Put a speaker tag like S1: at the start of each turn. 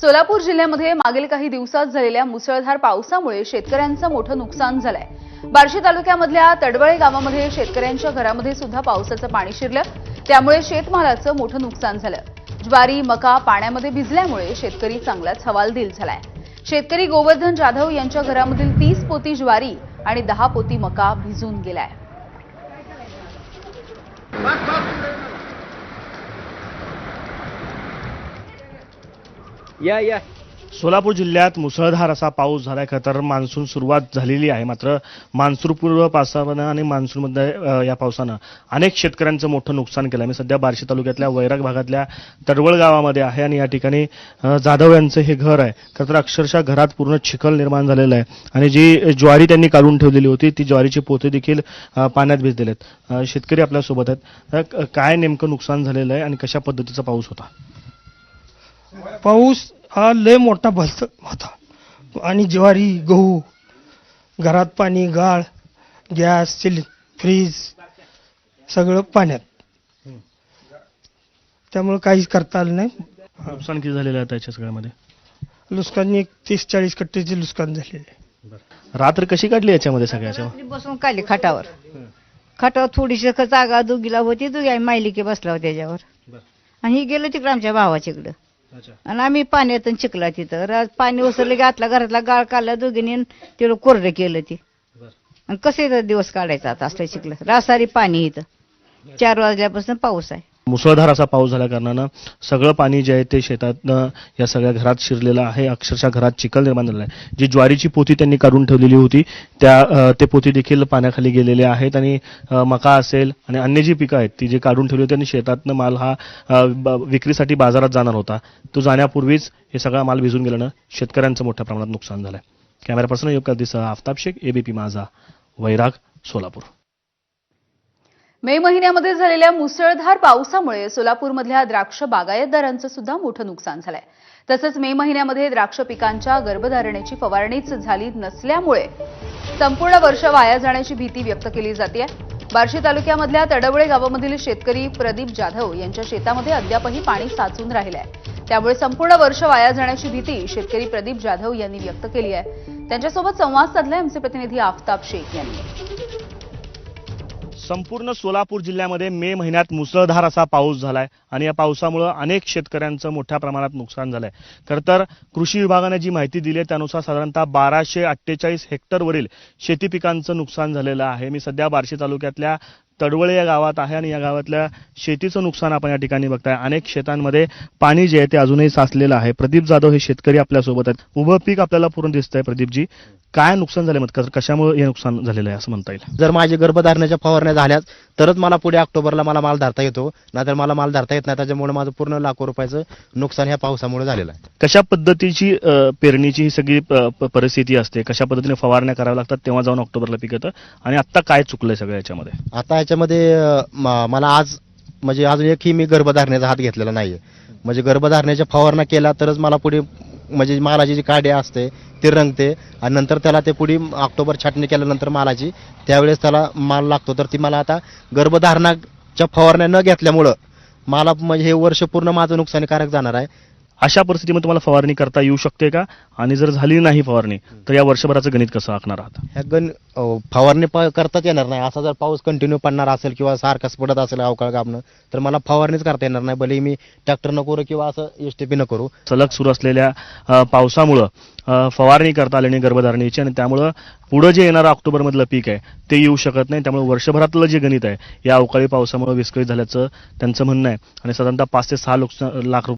S1: सोलापूर जिल्ह्यामध्ये मागील काही दिवसात झालेल्या मुसळधार पावसामुळे शेतकऱ्यांचं मोठं नुकसान झालंय. बार्शी तालुक्यामधल्या तडवळे गावामध्ये शेतकऱ्यांच्या घरामध्ये सुद्धा पावसाचं पाणी शिरलं. त्यामुळे शेतमालाचं मोठं नुकसान झालं. ज्वारी मका पाण्यामध्ये भिजल्यामुळे शेतकरी चांगलाच हवालदिल झालाय. शेतकरी गोवर्धन जाधव यांच्या घरामधील तीस पोती ज्वारी आणि दहा पोती मका भिजून गेलाय.
S2: या या. सोलापूर जिल्ह्यात मुसळधार असा पाऊस झालाय. खरं तर मान्सून सुरुवात झालेली आहे. मात्र मान्सूनपूर्व पावसानं आणि मान्सूनमध्ये या पावसानं अनेक शेतकऱ्यांचं मोठं नुकसान केलं आहे मी सध्या बार्शी तालुक्यातल्या वैराग भागातल्या तडवळ गावामध्ये आहे आणि या ठिकाणी जाधव यांचं हे घर आहे. खरं तर अक्षरशः घरात पूर्ण चिखल निर्माण झालेलं आहे. आणि जी ज्वारी त्यांनी काढून ठेवलेली होती ती ज्वारीची पोते देखील पाण्यात भिजलेले आहेत शेतकरी आपल्यासोबत आहेत. काय नेमकं नुकसान झालेलं आहे आणि कशा पद्धतीचा पाऊस होता?
S3: पाऊस हा लय मोठा भलत होता. आणि ज्वारी गहू घरात पाणी गाळ गॅस सिल फ्रीज सगळं पाण्यात. त्यामुळे काहीच करता आलं नाही.
S2: नुकसान किती झालेलं आहे त्याच्या सगळ्यामध्ये?
S3: नुकसान एक तीस चाळीस कट्ट्याचे नुकसान झालेले आहे.
S2: रात्र कशी काढली याच्यामध्ये सगळ्याच्या
S4: रात्री बसून काढली खाटावर. खाटावर थोडीशी क- जागा दुगीला होती दुगी आम्ही मायलिके बसला होता त्याच्यावर. आणि गेलो तिकडं आमच्या भावाच्याकडं आणि आम्ही पाण्यातून चिकला तिथं रा- पाणी ओसरलं की आतला घरातला गाळ काढला दोघींनी तेवढं कोरडं केलं ते. आणि कसं दिवस काढायचा आता असलं चिकलं रासारी पाणी इथं चार वाजल्यापासून पाऊस आहे.
S2: मुसळधार असा पाऊस झाल्या कारणानं सगळं पाणी जे आहे ते शेतातनं या सगळ्या घरात शिरलेलं आहे. अक्षरशः घरात चिखल निर्माण झालेला आहे. जी ज्वारीची पोती त्यांनी काढून ठेवलेली होती त्या ते पोती देखील पाण्याखाली गेलेले आहेत आणि मका असेल आणि अन्य जी पिकं आहेत ती जी काढून ठेवली होती आणि शेतातनं माल हा ब- विक्रीसाठी बाजारात जाणार होता. तो जाण्यापूर्वीच हे सगळा माल भिजून गेल्यानं शेतकऱ्यांचं मोठ्या प्रमाणात नुकसान झालंय. कॅमेरा पर्सन योग्य दिसह आफताब शेख एबीपी माझा वैराग सोलापूर.
S1: मे महिन्यामध्ये झालेल्या मुसळधार पावसामुळे सोलापूरमधल्या द्राक्ष बागायतदारांचं सुद्धा मोठं नुकसान झालंय. तसंच मे महिन्यामध्ये द्राक्ष पिकांच्या गर्भधारणेची फवारणीच झाली नसल्यामुळे संपूर्ण वर्ष वाया जाण्याची भीती व्यक्त केली जाते बार्शी तालुक्यामधल्या तडवळे गावामधील शेतकरी प्रदीप जाधव यांच्या शेतामध्ये अद्यापही पाणी साचून राहिलं आहे त्यामुळे संपूर्ण वर्ष वाया जाण्याची भीती शेतकरी प्रदीप जाधव यांनी व्यक्त केली आहे. त्यांच्यासोबत संवाद साधलाय आमचे प्रतिनिधी आफताब शेख यांनी.
S2: संपूर्ण सोलापूर जिल्ह्यामध्ये मे महिन्यात मुसळधार असा पाऊस झालाय आणि या पावसामुळं अनेक शेतकऱ्यांचं मोठ्या प्रमाणात नुकसान झालंय. खरं तर कृषी विभागाने जी माहिती दिली आहे त्यानुसार साधारणतः बाराशे अठ्ठेचाळीस हेक्टरवरील शेती पिकांचं नुकसान झालेलं आहे. मी सध्या बार्शी तालुक्यातल्या तडवळे या गावात आहे आणि या गावातल्या शेतीचं नुकसान आपण या ठिकाणी बघताय. अनेक शेतांमध्ये पाणी जे आहे ते अजूनही साचलेलं आहे. प्रदीप जाधव हे शेतकरी आपल्यासोबत आहेत. उभं पीक आपल्याला पूर्ण दिसतंय प्रदीपजी. काय नुकसान झालं मग? कशामुळे हे नुकसान झालेलं आहे असं म्हणता येईल?
S5: जर माझी गर्भधारणाच्या फवारण्या झाल्याच तरच मला पुढे ऑक्टोबरला मला माल धरता येतो. नाहीतर मला माल धरता येत नाही. त्याच्यामुळे माझं पूर्ण लाखो रुपयाचं नुकसान ह्या पावसामुळे झालेलं आहे.
S2: कशा पद्धतीची अ, पेरणीची ही सगळी प- प- परिस्थिती असते? कशा पद्धतीने फवारण्या कराव्या लागतात? तेव्हा जाऊन ऑक्टोबरला पीक येतं. आणि आता काय चुकलंय सगळं याच्यामध्ये?
S5: आता याच्यामध्ये म- मला आज म्हणजे अजून एकही मी गर्भधारणेचा हात घेतलेला नाहीये. म्हणजे गर्भधारणेच्या फवारणा केला तरच मला पुढे म्हणजे मालाची जी काडी असते ती रंगते. आणि नंतर त्याला ते पुढे ऑक्टोबर छाटणी केल्यानंतर मालाची त्यावेळेस त्याला माल लागतो. तर ती मला आता गर्भधारणाच्या फवारण्या न घेतल्यामुळं मला म्हणजे हे वर्ष पूर्ण माझं नुकसानकारक जाणार आहे.
S2: अशा परिस्थितीमध्ये तुम्हाला फवारणी करता येऊ शकते का? आणि जर झाली नाही फवारणी तर या वर्षभराचं गणित कसं आखणार आहात?
S5: ह्या गण अं, फवारणी प- करताच येणार नाही. असा जर पाऊस कंटिन्यू पडणार असेल किंवा सारखाच पडत असेल अवकाळ कापणं तर मला फवारणीच करता येणार नाही. भले मी ट्रॅक्टर न करू किंवा असं एस टी पी न करू.
S2: सलग सुरू असलेल्या अ, पावसामुळं अ, फवारणी करता आली नाही गर्भधारणेची आणि त्यामुळं पुढं जे येणारं ऑक्टोबरमधलं पीक आहे ते येऊ शकत नाही. त्यामुळे वर्षभरातलं जे गणित आहे या अवकाळी पावसामुळे विस्कळीत झाल्याचं त्यांचं म्हणणं आहे. आणि साधारणतः पाच ते सहा लोक लाख रुपये